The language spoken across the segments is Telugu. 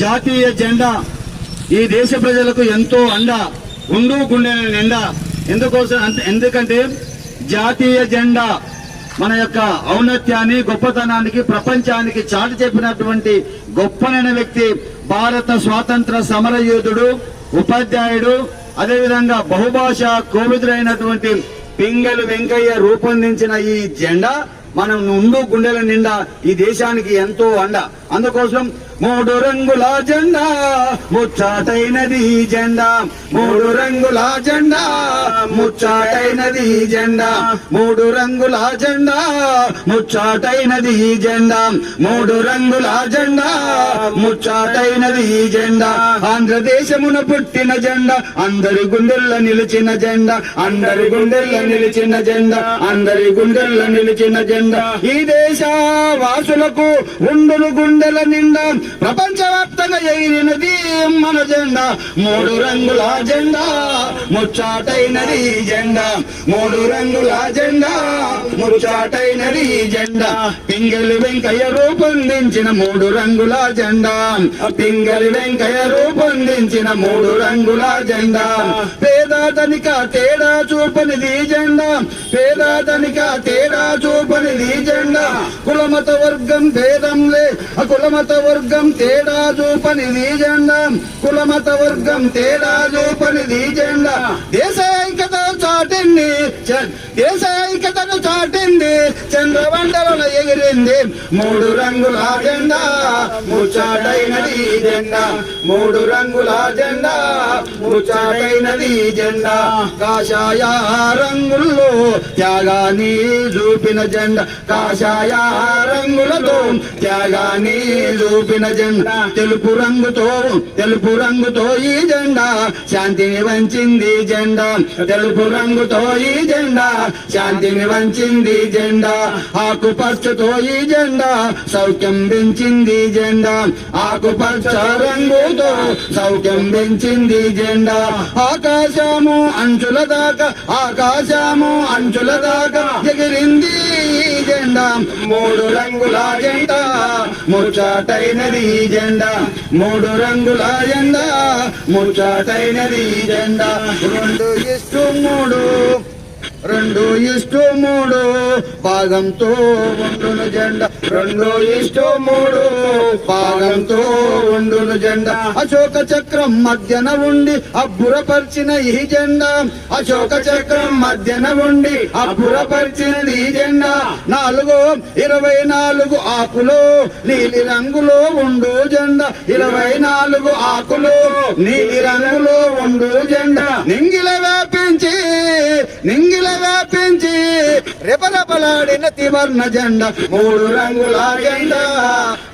జాతీయ జెండా. ఈ దేశ ప్రజలకు ఎంతో అండ ఉండు గుండెల నిండా. ఎందుకోసం ఎందుకంటే జాతీయ జెండా మన యొక్క ఔన్నత్యాన్ని గొప్పతనానికి ప్రపంచానికి చాటి చెప్పినటువంటి గొప్పనైన వ్యక్తి భారత స్వాతంత్ర సమరయోధుడు ఉపాధ్యాయుడు అదేవిధంగా బహుభాష కోవిదుడైనటువంటి పింగళి వెంకయ్య రూపొందించిన ఈ జెండా మనం నుండు గుండెల నిండా ఈ దేశానికి ఎంతో అండ. అందుకోసం మూడు రంగుల జెండా ముచ్చాటైనది జెండా. మూడు రంగుల జెండా ముచ్చాటైనది జెండా. మూడు రంగుల జెండా ముచ్చాటైనది జెండా. మూడు రంగుల జెండా ముచ్చాటైనది జెండా. ఆంధ్రదేశమున పుట్టిన జెండా అందరి గుండెల్ల నిలిచిన జెండా. అందరి గుండెల్ల నిలిచిన జెండా అందరి గుండెల్ల నిలిచిన జెండా. ఈ దేశ వాసులకు ఉండును గుండెల నిండా ప్రపంచవ్యాప్తంగా ఎగిరినది మన జెండా. మూడు రంగుల జెండా ముచ్చాటైనది జెండా. మూడు రంగుల జెండా ముచ్చాటైనది జెండా. పింగళి వెంకయ్య రూపొందించిన మూడు రంగుల జెండా. పింగళి వెంకయ్య రూపొందించిన మూడు రంగుల జెండా. పేదాతనిక తేడా చూపనిది జెండా. పేదాతనిక తేడా చూపనిది జెండా. కులమత వర్గం భేదంలే ఆ కులమత వర్గం తేడా చూపని నీ జెండా. కులమత వర్గం తేడా చూపని నీ జెండా. దేశ ఐక్యత చాటింది దేశ ఐక్యతను చాటింది చంద్రవండలను ఎగిరింది. మూడు రంగుల జెండా ముచ్చాటైనది జెండా. మూడు రంగుల జెండా ముచ్చాటైనది జెండా. కాషాయ రంగుల్లో త్యాగాన్ని చూపిన జెండా కాషాయ రంగులతో. త్యాగాన్ని చూపిన జెండా తెలుపు రంగుతో తెలుపు రంగుతో ఈ జెండా. శాంతిని వంచింది జెండా తెలుపు రంగుతో ఈ జెండా. శాంతిని వంచింది జెండా ఆకుపచ్చతో ఈ జెండా. సౌఖ్యం పెంచింది జెండా ఆకుపచ్చ రంగుతో సౌఖ్యం పెంచింది జెండా. ఆకాశము అంచుల దాకా ఆకాశము అంచుల దాకా ఎగిరింది జెండా. మూడు రంగుల జెండా ముచ్చాటైనది జెండా. మూడు రంగుల జెండా ముచ్చాటైనది జెండా. రెండు ఇష్టు మూడు. రెండు ఇష్టు మూడు భాగంతో ఉండును జెండా. రెండు ఇష్టు మూడు భాగంతో ఉండును జెండా. అశోక చక్రం మధ్యన ఉండి అబ్బురపరిచిన ఈ జెండా. అశోక చక్రం మధ్యన ఉండి అబ్బురపరిచినది ఈ జెండా. నాలుగు ఇరవై నాలుగు ఆకులు నీలి రంగులో ఉండు జెండా. ఇరవై నాలుగు ఆకులు నీలి రంగులో ఉండు జెండా. నింగిల వ్యాపించి నింగిల వ్యాపించి రెపరెపలాడిన తివర్ణ జెండా. మూడు రంగుల జెండా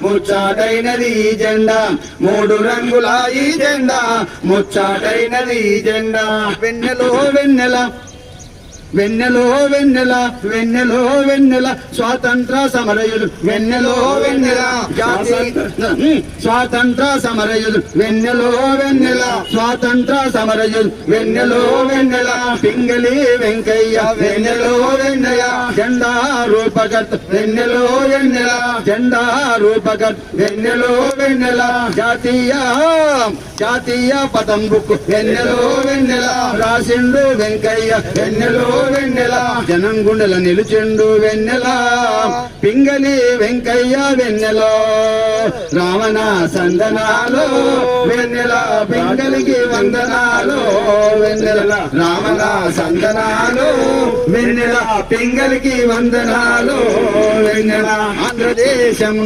ముచ్చాటైనది ఈ జెండా. మూడు రంగుల ఈ జెండా ముచ్చాటైనది ఈ జెండా. వెన్నెలో వెన్నెల వెన్నెలో వెన్నెల వెన్నెలో వెన్నెల స్వాతంత్ర సమరయులు వెన్నెలో వెన్నెల స్వాతంత్ర సమరయులు వెన్నెలో వెన్నెల స్వాతంత్ర సమరయులు వెన్నెలో వెన్నెల పింగళి వెంకయ్య వెన్నెలో వెన్నెల జెండా రూపకర్త వెన్నెలో వెన్నెల జెండా రూపకర్త వెన్నెలో వెన్నెల జాతీయ జాతీయ పదం బుక్ వెన్నెలో వెన్నెల రాసిండు వెంకయ్య వెన్నెలో వెన్నెల జనం గుండెల నిలుచెండు వెన్నెల. పింగళి వెంకయ్య వెన్నెల రావణ సందనాలు వెన్నెల పింగళికి వందనాలు వెన్నెల రావణ సందనాలు వెన్నెల పింగలికి వందనాలు. వెన్నెల ఆంధ్రదేశం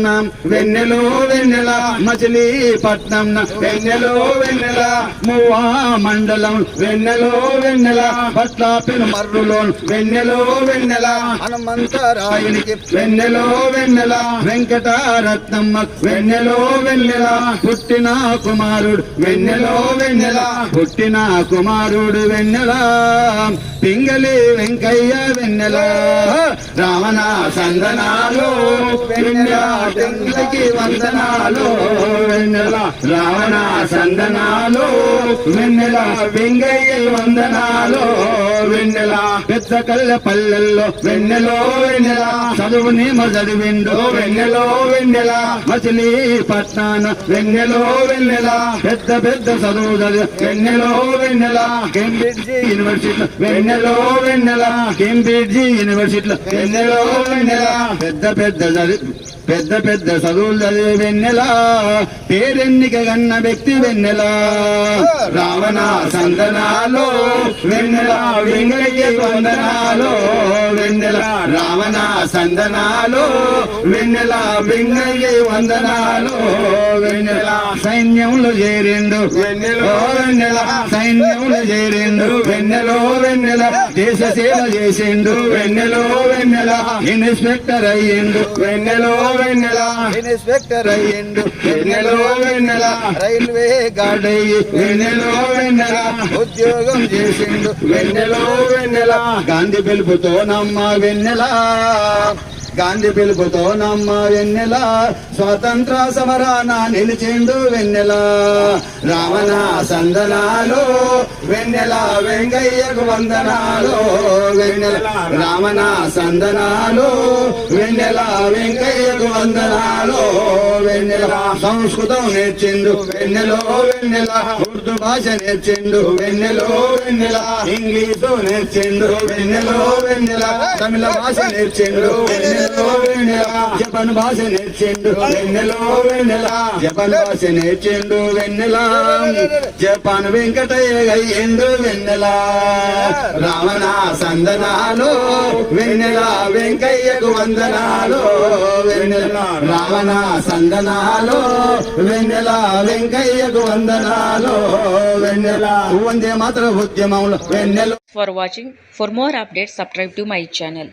వెన్నెలో వెన్నెల మచిలీపట్నం వెన్నెలో వెన్నెల మువ్వా మండలం వెన్నెలో వెన్నెల పట్ల పెనుమర్రులో వెన్నెలో వెన్నెల హనుమంతరాయునికి వెన్నెలో వెన్నెల వెంకటరత్నమ్మ వెన్నెలో వెన్నెల పుట్టిన కుమారుడు వెన్నెలో వెన్నెల పుట్టిన కుమారుడు వెన్నెల పింగలి వెంకయ్య వెన్నెల రావణ సందనాలు వెన్నెలకి వందనాలు. వెన్నెల రావణ సందనాలు వెన్నెల వెంగయ్య వందనాలు. వెన్నెల పెద్ద కళ్ళ పల్లెల్లో వెన్నెలో వెన్నెల. చదువుని చదివిండు. వెన్నెలో వెన్నెల. మచిలీపట్నాన వెన్నెలో వెన్నెల. పెద్ద పెద్ద చదువు చదివి వెన్నెలో వెన్నెల. కేంబ్రిడ్జి యూనివర్సిటీలో వెన్నెలో వెన్నెల. కేంబ్రిడ్జి యూనివర్సిటీలో వెన్నెలో వెన్నెల. పెద్ద పెద్ద చదివి పెద్ద పెద్ద చదువులు చదివే వెన్నెల. పేరెన్నిక గన్న వ్యక్తి వెన్నెల. రావణ సందనాలో వెన్నెల వెంగయ్య వందనాలో వెన్నెల రావణ సందనాలో వెన్నెల వెంగయ్య వందనాలో వెన్నెల సైన్యంలో చేరిండు. వెన్నెలో వెన్నెల సైన్యంలో చేరిండు. వెన్నెలో వెన్నెల దేశ సేవ చేసిండు. వెన్నెలో వెన్నెల ఇన్స్పెక్టర్ అయ్యిండు. వెన్నెలో వెన్నెల ఇన్స్పెక్టర్ అయ్యిండు. వెన్నెలో వెన్నెల రైల్వే గార్డ్ అయ్యి వెన్నెలో వెన్నెల ఉద్యోగం చేసిండు. వెన్నెలో వెన్నెల. గాంధీ పిలుపుతో నమ్మ వెన్నెల. గాంధీ పిలుపుతో నమ్మ వెన్నెల స్వతంత్ర సమరాన నిలిచిండు వెన్నెల. రావణ సందనాలు వెన్నెల వెంగయ్యకు వందనాలు వెన్నెల రావణ సందనాలు వెన్నెల వెంకయ్యకు వందనాలు వెన్నెల సంస్కృతం నేర్చిండు వెన్నెలో వెన్నెల ఉర్దూ భాష నేర్చిండు వెన్నెలో వెన్నెల ఇంగ్లీషు నేర్చిండు వెన్నెలో వెన్నెల తమిళ భాష నేర్చిండు వెన్నెల జపన్ భాష నేర్చిండు వెన్నెలో వెన్నెల జపన్ భాష నేర్చిండు వెన్నెల జపాన్ వెంకటయ్య అయ్యిండు వెన్నెల రావణ సందనాలు వెన్నెల వెంకయ్యకు వందనాలు వెన్నెల రావణ సందనాలు వెన్నెల వెంకయ్యకు వందనాలు వెన్నెల వందే మాత్ర ఉద్యమంలో వెన్నెల for watching for more updates subscribe to my channel